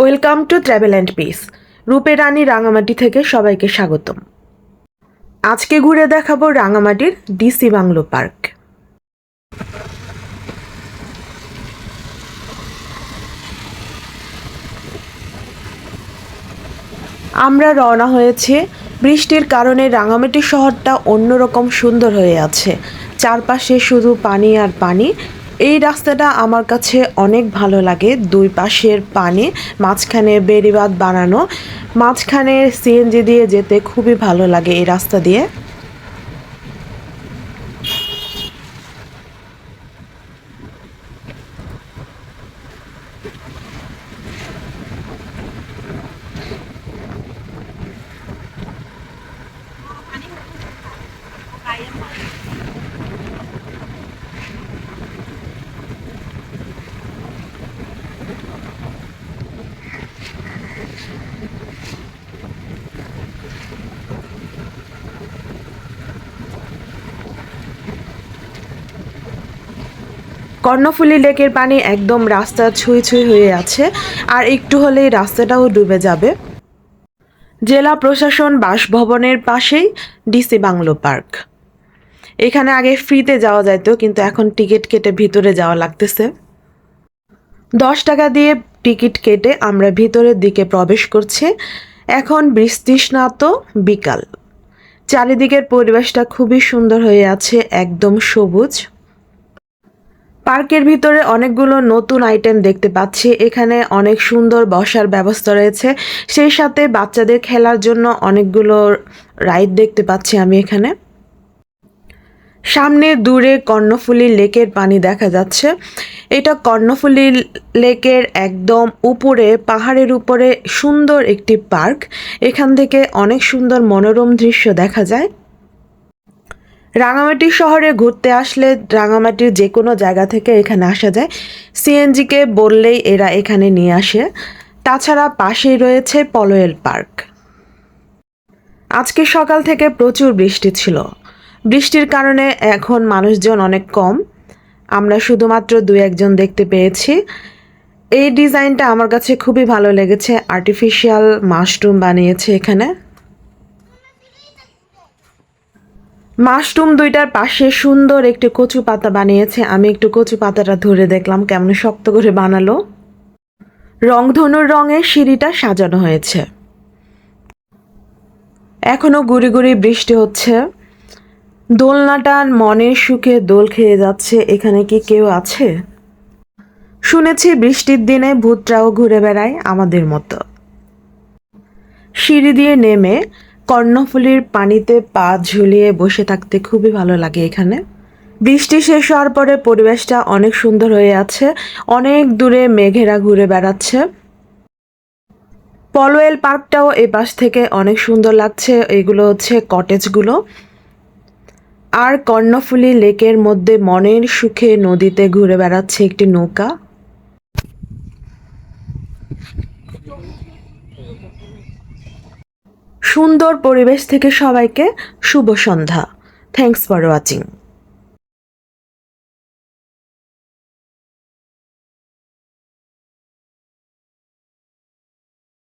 Welcome to travel and peace. রূপে রানী রাঙামাটি থেকে সবাইকে স্বাগতম। আজকে ঘুরে দেখাবো রাঙামাটির ডিসি বাংলো পার্ক। আমরা রওনা হয়েছে। বৃষ্টির কারণে রাঙামাটি শহরটা অন্যরকম সুন্দর হয়ে আছে। চারপাশে শুধু পানি আর পানি এই রাস্তাটা আমার কাছে অনেক ভালো লাগে। দুই পাশের পানি, মাঝখানে বেড়িবাঁধ বানানো, মাঝখানে সিএনজি দিয়ে যেতে খুবই ভালো লাগে এই রাস্তা দিয়ে। কর্ণফুলী লেকের পানি একদম রাস্তা ছুঁই ছুঁই হয়ে আছে, আর একটু হলেই রাস্তাটাও ডুবে যাবে। জেলা প্রশাসন বাসভবনের পাশেই ডিসি বাংলো পার্ক। এখানে আগে ফ্রিতে যাওয়া যাইতো, কিন্তু এখন টিকিট কেটে ভিতরে যাওয়া লাগতেছে। দশ টাকা দিয়ে টিকিট কেটে আমরা ভিতরের দিকে প্রবেশ করছি। এখন বৃষ্টিস্নাত বিকাল। চারিদিকের পরিবেশটা খুবই সুন্দর হয়ে আছে, একদম সবুজ। পার্কের ভিতরে অনেকগুলো নতুন আইটেম দেখতে পাচ্ছি। এখানে অনেক সুন্দর বসার ব্যবস্থা রয়েছে। সেই সাথে বাচ্চাদের খেলার জন্য অনেকগুলো রাইড দেখতে পাচ্ছি আমি এখানে। সামনে দূরে কর্ণফুলী লেকের পানি দেখা যাচ্ছে। এটা কর্ণফুলী লেকের একদম উপরে, পাহাড়ের উপরে সুন্দর একটি পার্ক। এখান থেকে অনেক সুন্দর মনোরম দৃশ্য দেখা যায়। রাঙামাটি শহরে ঘুরতে আসলে রাঙামাটির যে কোনো জায়গা থেকে এখানে আসা যায়। সিএনজিকে বললেই এরা এখানে নিয়ে আসে। তাছাড়া পাশেই রয়েছে পলোয়েল পার্ক। আজকে সকাল থেকে প্রচুর বৃষ্টি ছিল। বৃষ্টির কারণে এখন মানুষজন অনেক কম। আমরা শুধুমাত্র দু একজন দেখতে পেয়েছি। এই ডিজাইনটা আমার কাছে খুবই ভালো লেগেছে। আর্টিফিশিয়াল মাশরুম বানিয়েছে এখানে। মাশরুম দুইটার পাশে সুন্দর একটি কচু পাতা বানিয়েছে। আমি একটু কচু পাতাটা ধরে দেখলাম, কেমন শক্ত করে বানালো। রংধনুর রঙের সিঁড়িটা সাজানো হয়েছে। এখনও গুড়ি গুড়ি বৃষ্টি হচ্ছে। দোলনাটার মনের সুখে দোল খেয়ে যাচ্ছে। এখানে কি কেউ আছে? শুনেছি বৃষ্টির দিনে ভূতরাও ঘুরে বেড়ায় আমাদের মতো। সিঁড়ি দিয়ে নেমে কর্ণফুলীর পানিতে পা ঝুলিয়ে বসে থাকতে খুবই ভালো লাগে এখানে। বৃষ্টি শেষ হওয়ার পরে পরিবেশটা অনেক সুন্দর হয়ে আছে। অনেক দূরে মেঘেরা ঘুরে বেড়াচ্ছে। পলোয়েল পার্কটাও এই পাশ থেকে অনেক সুন্দর লাগছে। এগুলো হচ্ছে কটেজগুলো। আর কর্ণফুলী লেকের মধ্যে মনের সুখে নদীতে ঘুরে বেড়াচ্ছে একটি নৌকা। সুন্দর পরিবেশ থেকে সবাইকে শুভ সন্ধ্যা। Thanks for watching